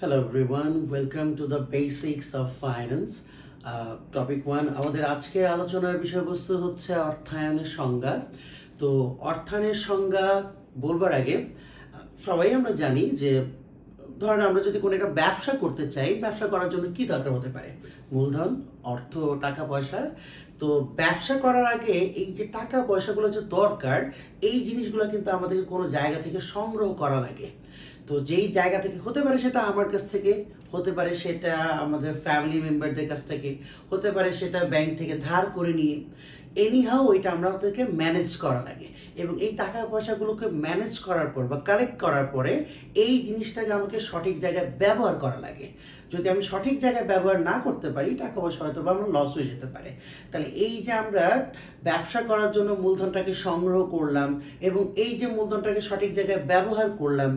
Hello everyone welcome to the basics of finance topic one আমাদের আজকের আলোচনার বিষয়বস্তু হচ্ছে অর্থায়নের সংজ্ঞা। তো অর্থায়নের সংজ্ঞা বলবার আগে সবাই আমরা জানি যে, ধরেন আমরা যদি কোনো একটা ব্যবসা করতে চাই, ব্যবসা করার জন্য কি দরকার হতে পারে? মূলধন, অর্থ, টাকা, পয়সা। তো ব্যবসা করার আগে এই যে টাকা পয়সাগুলো যে দরকার, এই জিনিসগুলো কিন্তু আমাদেরকে কোনো জায়গা থেকে সংগ্রহ করা লাগে তো যেই জায়গা থেকে হতে পারে সেটা আমার কাছ থেকে, হতে পারে সেটা আমাদের ফ্যামিলি মেম্বারদের কাছ থেকে, হতে পারে সেটা ব্যাংক থেকে ধার করে নিয়ে। এনিহাও ওইটা আমরা ওদেরকে ম্যানেজ করা লাগে এবং এই টাকা পয়সাগুলোকে ম্যানেজ করার পর বা কালেক্ট করার পরে এই জিনিসটাকে আমাকে সঠিক জায়গায় ব্যবহার করা লাগে। যদি আমি সঠিক জায়গায় ব্যবহার না করতে পারি, টাকা পয়সা হয়তো বা আমার লস হয়ে যেতে পারে। তাহলে এই যে আমরা ব্যবসা করার জন্য মূলধনটাকে সংগ্রহ করলাম এবং এই যে মূলধনটাকে সঠিক জায়গায় ব্যবহার করলাম,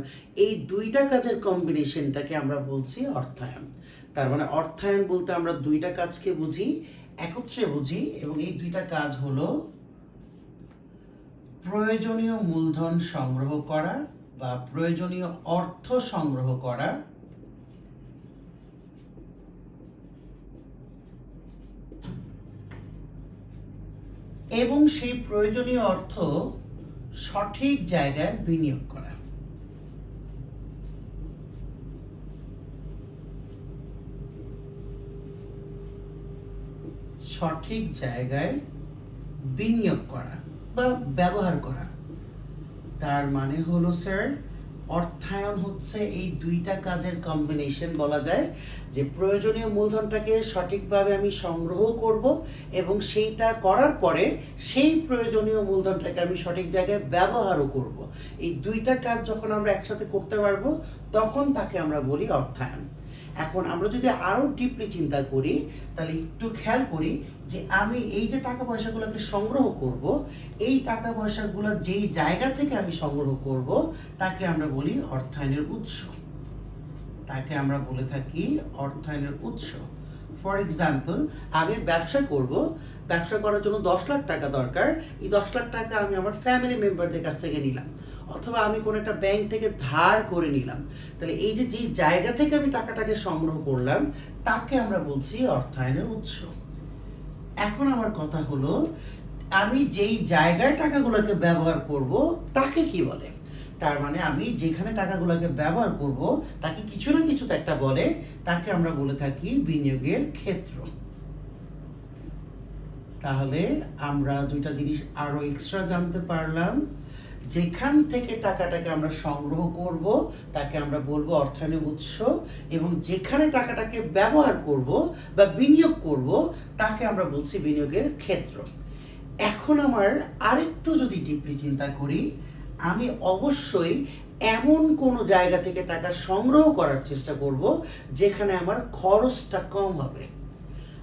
এই দুইটা কাজের কম্বিনেশনটাকে আমরা বলছি অর্থায়ন। তার মানে অর্থায়ন বলতে আমরা দুইটা কাজকে বুঝি, একত্রে বুঝি এবং এই দুইটা কাজ হলো প্রয়োজনীয় মূলধন সংগ্রহ করা বা প্রয়োজনীয় অর্থ সংগ্রহ করা এবং সেই প্রয়োজনীয় অর্থ সঠিক জায়গায় বিনিয়োগ করা। সঠিক জায়গায় বিনিয়োগ করা বা ব্যবহার করা। তার মানে হলো, স্যার অর্থায়ন হচ্ছে এই দুইটা কাজের কম্বিনেশন বলা যায়, যে প্রয়োজনীয় মূলধনটাকে সঠিকভাবে আমি সংগ্রহ করব এবং সেইটা করার পরে সেই প্রয়োজনীয় মূলধনটাকে আমি সঠিক জায়গায় ব্যবহারও করব। এই দুইটা কাজ যখন আমরা একসাথে করতে পারব, তখন তাকে আমরা বলি অর্থায়ন। এখন আমরা যদি আরও ডিপলি চিন্তা করি, তাহলে একটু খেয়াল করি যে আমি এই যে টাকা পয়সাগুলোকে সংগ্রহ করব, এই টাকা পয়সাগুলো যেই জায়গা থেকে আমি সংগ্রহ করব, তাকে আমরা বলি অর্থায়নের উৎস। তাকে আমরা বলে থাকি অর্থায়নের উৎস। ফর এক্সাম্পল আমি ব্যবসা করব, ব্যবসা করার জন্য দশ লাখ টাকা দরকার। এই দশ লাখ টাকা আমি আমার ফ্যামিলি মেম্বারদের কাছ থেকে নিলাম। অথবা আমি কোনো একটা ব্যাংক থেকে ধার করে নিলাম। তাহলে এই যে যে জায়গা থেকে আমি টাকাটাকে সংগ্রহ করলাম, তাকে আমরা বলছি অর্থায়নের উৎস। এখন আমার কথা হলো, আমি যেই জায়গায় টাকাগুলোকে ব্যবহার করব, তাকে কি বলে? তার মানে আমি যেখানে টাকাগুলোকে ব্যবহার করব, তাকে কিছু না কিছু একটা বলে, তাকে আমরা বলে থাকি বিনিয়োগের ক্ষেত্র। তাহলে আমরা দুইটা জিনিস আরও এক্সট্রা জানতে পারলাম। যেখান থেকে টাকাটাকে আমরা সংগ্রহ করব, তাকে আমরা বলব অর্থায়নের উৎস, এবং যেখানে টাকাটাকে ব্যবহার করব বা বিনিয়োগ করব, তাকে আমরা বলছি বিনিয়োগের ক্ষেত্র। এখন আমার আরেকটু যদি ডিপলি চিন্তা করি আমি অবশ্যই এমন কোনো জায়গা থেকে টাকা সংগ্রহ করার চেষ্টা করব যেখানে আমার খরচটা কম হবে।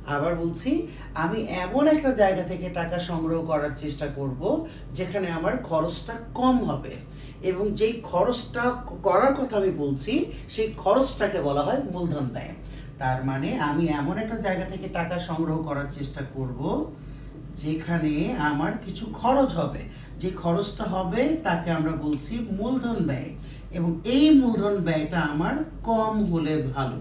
আবার বলছি, আমি এমন একটা জায়গা থেকে টাকা সংগ্রহ করার চেষ্টা করব যেখানে আমার খরচটা কম হবে। এবং যেই খরচটা করার কথা আমি বলছি, সেই খরচটাকে বলা হয় মূলধন ব্যয়। তার মানে আমি এমন একটা জায়গা থেকে টাকা সংগ্রহ করার চেষ্টা করব যেখানে আমার কিছু খরচ হবে। যে খরচটা হবে তাকে আমরা বলছি মূলধন ব্যয়। এবং এই মূলধন ব্যয়টা আমার কম হলে ভালো।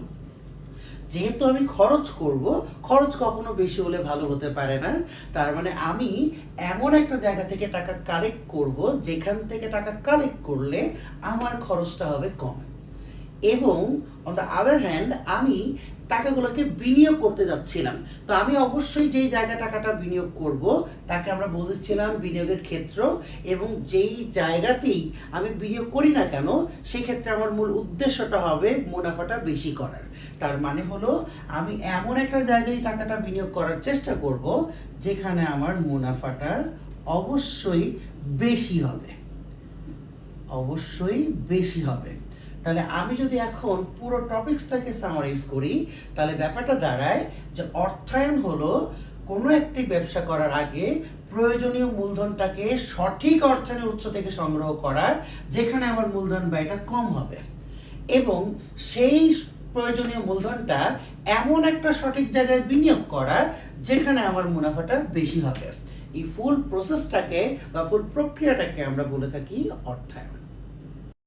যেহেতু আমি খরচ করব, খরচ কখনো বেশি হলে ভালো হতে পারে না। তার মানে আমি এমন একটা জায়গা থেকে টাকা কালেক্ট করব, যেখান থেকে টাকা কালেক্ট করলে আমার খরচটা হবে কম। এবং অন দ্য আদার হ্যান্ড আমি টাকাগুলোকে বিনিয়োগ করতে যাচ্ছিলাম। তো আমি অবশ্যই যেই জায়গা টাকাটা বিনিয়োগ করব, তাকে আমরা বলেছিলাম বিনিয়োগের ক্ষেত্র এবং যেই জায়গাতেই আমি বিনিয়োগ করি না কেন সেই ক্ষেত্রে আমার মূল উদ্দেশ্যটা হবে মুনাফাটা বেশি করার। তার মানে হলো, আমি এমন একটা জায়গায় টাকাটা বিনিয়োগ করার চেষ্টা করব, যেখানে আমার মুনাফাটা অবশ্যই বেশি হবে। অবশ্যই বেশি হবে। তাহলে আমি যদি এখন পুরো টপিকসটাকে সামারাইজ করি, তাহলে ব্যাপারটা দাঁড়ায় যে অর্থায়ন হলো কোনো একটি ব্যবসা করার আগে প্রয়োজনীয় মূলধনটাকে সঠিক অর্থায়নের উৎস থেকে সংগ্রহ করা, যেখানে আমার মূলধন ব্যয়টা কম হবে। এবং সেই প্রয়োজনীয় মূলধনটা এমন একটা সঠিক জায়গায় বিনিয়োগ করা, যেখানে আমার মুনাফাটা বেশি হবে। এই ফুল প্রসেসটাকে বা ফুল প্রক্রিয়াটাকে আমরা বলে থাকি অর্থায়ন।